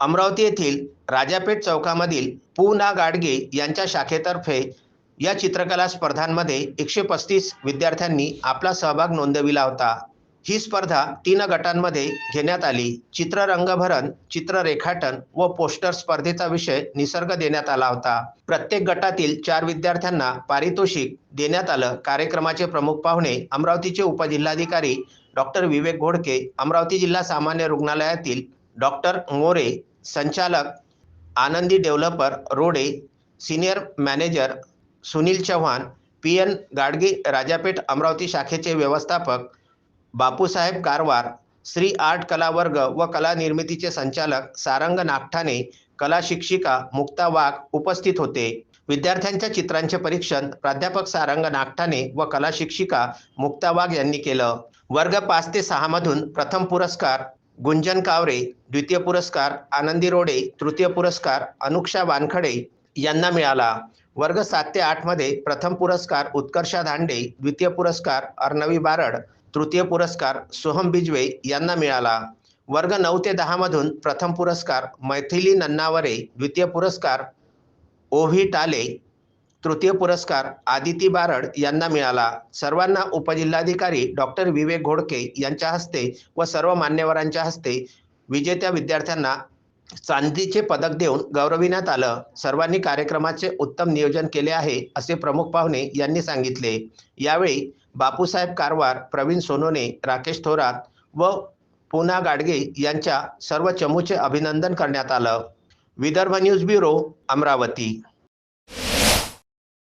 अमरावती येथील राजापेठ चौकामधील पु ना गाडगे यांच्या शाखेतर्फे या चित्रकला स्पर्धांमध्ये एकशे पस्तीस विद्यार्थ्यांनी आपला सहभाग नोंदविला होता. ही स्पर्धा तीन गटांमध्ये घेण्यात आली. चित्र रंगभरण चित्र रेखाटन व पोस्टर स्पर्धेचा विषय निसर्ग देण्यात आला होता. प्रत्येक गटातील चार विद्यार्थ्यांना पारितोषिक देण्यात आलं. कार्यक्रमाचे प्रमुख पाहुणे अमरावतीचे उपजिल्हाधिकारी डॉक्टर विवेक घोडके अमरावती जिल्हा सामान्य रुग्णालयातील डॉक्टर मोरे संचालक Anandi developer Rode senior manager Sunil Chavan P N Gadge Rajapeth Amravati शाखेचे व्यवस्थापक बापूसाहेब कारवार श्री आर्ट कला वर्ग व कला निर्मितीचे संचालक सारंग नागठाणे कला शिक्षिका मुक्ता वाघ उपस्थित होते. विद्यार्थ्यांच्या चित्रांचे परीक्षण प्राध्यापक सारंग नागठाणे व कला शिक्षिका मुक्ता वाघ यांनी केलं. वर्ग पाच ते सहामधून प्रथम पुरस्कार गुंजन कावरे द्वितीय पुरस्कार आनंदी रोडे तृतीय पुरस्कार अनुक्षा वानखडे यांना मिळाला. वर्ग सात ते आठमध्ये प्रथम पुरस्कार उत्कर्षा धांडे द्वितीय पुरस्कार अर्णवी बारड तृतीय पुरस्कार सोहम बिजवे यांना मिळाला. वर्ग नऊ ते दहामधून प्रथम पुरस्कार मैथिली नन्नावरे द्वितीय पुरस्कार ओव्ही टाले तृतीय पुरस्कार आदिती बारड यांना मिळाला. सर्वांना उपजिल्हाधिकारी डॉक्टर विवेक घोडके यांच्या हस्ते व सर्व मान्यवरांच्या हस्ते विजेत्या विद्यार्थ्यांना चांदीचे पदक देऊन गौरविण्यात आलं. सर्वांनी कार्यक्रमाचे उत्तम नियोजन केले आहे असे प्रमुख पाहुणे यांनी सांगितले. यावेळी बापूसाहेब कारवार प्रवीण सोनोने राकेश थोरात व पुना गाडगे यांच्या सर्व चमूचे अभिनंदन करण्यात आलं. Vidarbha news bureau Amravati.